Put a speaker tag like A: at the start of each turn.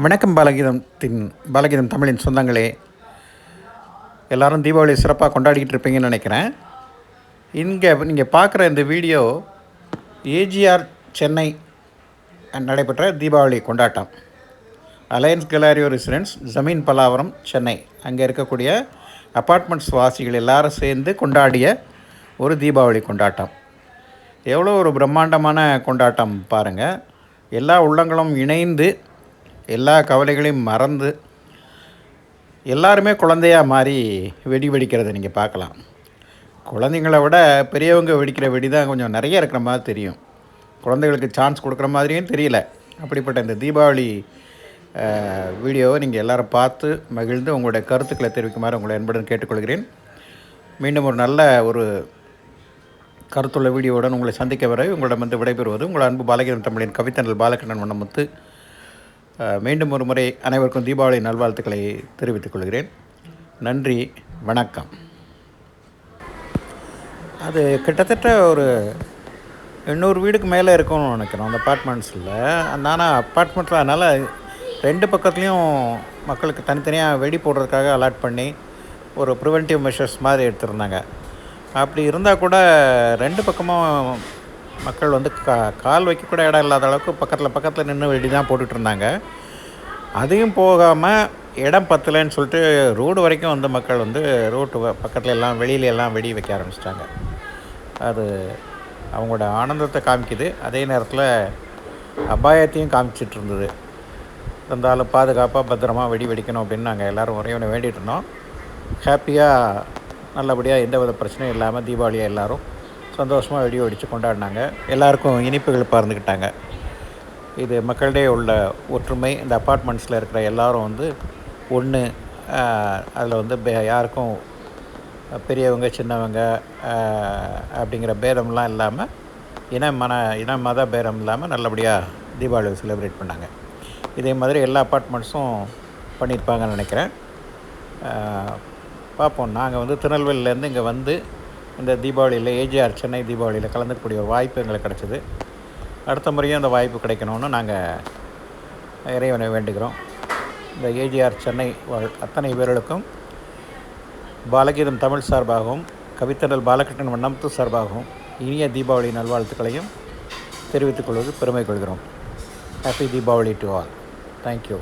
A: வணக்கம் பாலகீதத்தின் பாலகீதம் தமிழின் சொந்தங்களே. எல்லாரும் தீபாவளி சிறப்பாக கொண்டாடிக்கிட்டு இருப்பீங்கன்னு நினைக்கிறேன். இங்கே நீங்கள் பார்க்குற இந்த வீடியோ ஏஜிஆர் சென்னை நடைபெற்ற தீபாவளி கொண்டாட்டம். அலையன்ஸ் கலாரியோ ரெசிடென்ஸ் ஜமீன் பலாவரம் சென்னை அங்கே இருக்கக்கூடிய அப்பார்ட்மெண்ட்ஸ் வாசிகள் எல்லாரும் சேர்ந்து கொண்டாடிய ஒரு தீபாவளி கொண்டாட்டம். எவ்வளோ ஒரு பிரம்மாண்டமான கொண்டாட்டம் பாருங்கள் எல்லா உள்ளங்களும் இணைந்து எல்லா கவலைகளையும் மறந்து எல்லாருமே குழந்தையாக மாறி வெடி வெடிக்கிறத நீங்கள் பார்க்கலாம். குழந்தைங்கள விட பெரியவங்க வெடிக்கிற வெடி தான் கொஞ்சம் நிறைய இருக்கிற மாதிரி தெரியும். குழந்தைகளுக்கு சான்ஸ் கொடுக்குற மாதிரியும் தெரியல. அப்படிப்பட்ட இந்த தீபாவளி வீடியோவை நீங்கள் எல்லோரும் பார்த்து மகிழ்ந்து உங்களுடைய கருத்துக்களை தெரிவிக்குமாறு உங்களை என்புடன் கேட்டுக்கொள்கிறேன். மீண்டும் ஒரு நல்ல ஒரு கருத்துள்ள வீடியோவுடன் உங்களை சந்திக்க வரை உங்களிடம் வந்து விடைபெறுவது உங்கள் அன்பு பாலகிரன் தமிழின் கவித்தனல் பாலகிருஷ்ணன் வண்ணமுத்து. மீண்டும் ஒரு முறை அனைவருக்கும் தீபாவளி நல்வாழ்த்துக்களை தெரிவித்துக் கொள்கிறேன். நன்றி வணக்கம். அது கிட்டத்தட்ட ஒரு எண்ணூறு வீடுக்கு மேலே இருக்கும்னு நினைக்கிறோம் அந்த அப்பார்ட்மெண்ட்ஸில். ஆனால் அப்பார்ட்மெண்ட்டில் அதனால் ரெண்டு பக்கத்துலேயும் மக்களுக்கு தனித்தனியாக வெடி போடுறதுக்காக அலாட் பண்ணி ஒரு ப்ரிவென்டிவ் மெஷர்ஸ் மாதிரி எடுத்திருந்தாங்க. அப்படி இருந்தால் கூட ரெண்டு பக்கமும் மக்கள் வந்து கா கால் வைக்கக்கூட இடம் இல்லாத அளவுக்கு பக்கத்தில் பக்கத்தில் நின்று வெடி தான் போட்டுட்டு இருந்தாங்க அதையும் போகாமல் இடம் பத்தலைன்னு சொல்லிட்டு ரோடு வரைக்கும் வந்து மக்கள் வந்து ரோட்டு வ- எல்லாம் வெளியில எல்லாம் வெடி வைக்க ஆரம்பிச்சிட்டாங்க. அது அவங்களோட ஆனந்தத்தை காமிக்குது. அதே நேரத்தில் அபாயத்தையும் காமிச்சிட்டு இருந்தது இருந்தாலும் பாதுகாப்பாக பத்திரமா வெடி வெடிக்கணும் அப்படின்னு நாங்கள் எல்லோரும் உறைவனை வேண்டிகிட்டு இருந்தோம் ஹாப்பியாக நல்லபடியாக எந்த வித பிரச்சனையும் இல்லாமல் தீபாவளியை எல்லோரும் சந்தோஷமாக வெடி வெடித்து கொண்டாடினாங்க. எல்லாருக்கும் இனிப்புகள் பகிர்ந்துக்கிட்டாங்க இது மக்களிடையே உள்ள ஒற்றுமை. இந்த அப்பார்ட்மெண்ட்ஸில் இருக்கிற எல்லாரும் வந்து ஒன்று அதில் வந்து பே- யாருக்கும் பெரியவங்க சின்னவங்க அப்படிங்கிற பேதம்லாம் இல்லாமல் இன மன இன மத பேரம் இல்லாமல் நல்லபடியாக தீபாவளி செலிப்ரேட் பண்ணாங்க. இதே மாதிரி எல்லா அப்பார்ட்மெண்ட்ஸும் பண்ணியிருப்பாங்கன்னு நினைக்கிறேன். பார்ப்போம். நாங்கள் வந்து திருநெல்வேலியிலேருந்து இங்கே வந்து இந்த தீபாவளியில் ஏஜிஆர் சென்னை தீபாவளியில் கலந்துக்கக்கூடிய ஒரு வாய்ப்பு எங்களுக்கு கிடச்சிது. அடுத்த முறையும் அந்த வாய்ப்பு கிடைக்கணும்னு நாங்கள் இறைவனை வேண்டுகிறோம். இந்த ஏஜிஆர் சென்னை வாழ் அத்தனை பேர்களுக்கும் பாலகீதம் தமிழ் சார்பாகவும் கவித்தடல் பாலகிருஷ்ணன் வண்ணம்து சார்பாகவும் இனிய தீபாவளி நல்வாழ்த்துக்களையும் தெரிவித்துக் கொள்வது பெருமை கொள்கிறோம். Happy Deepavali to all thank you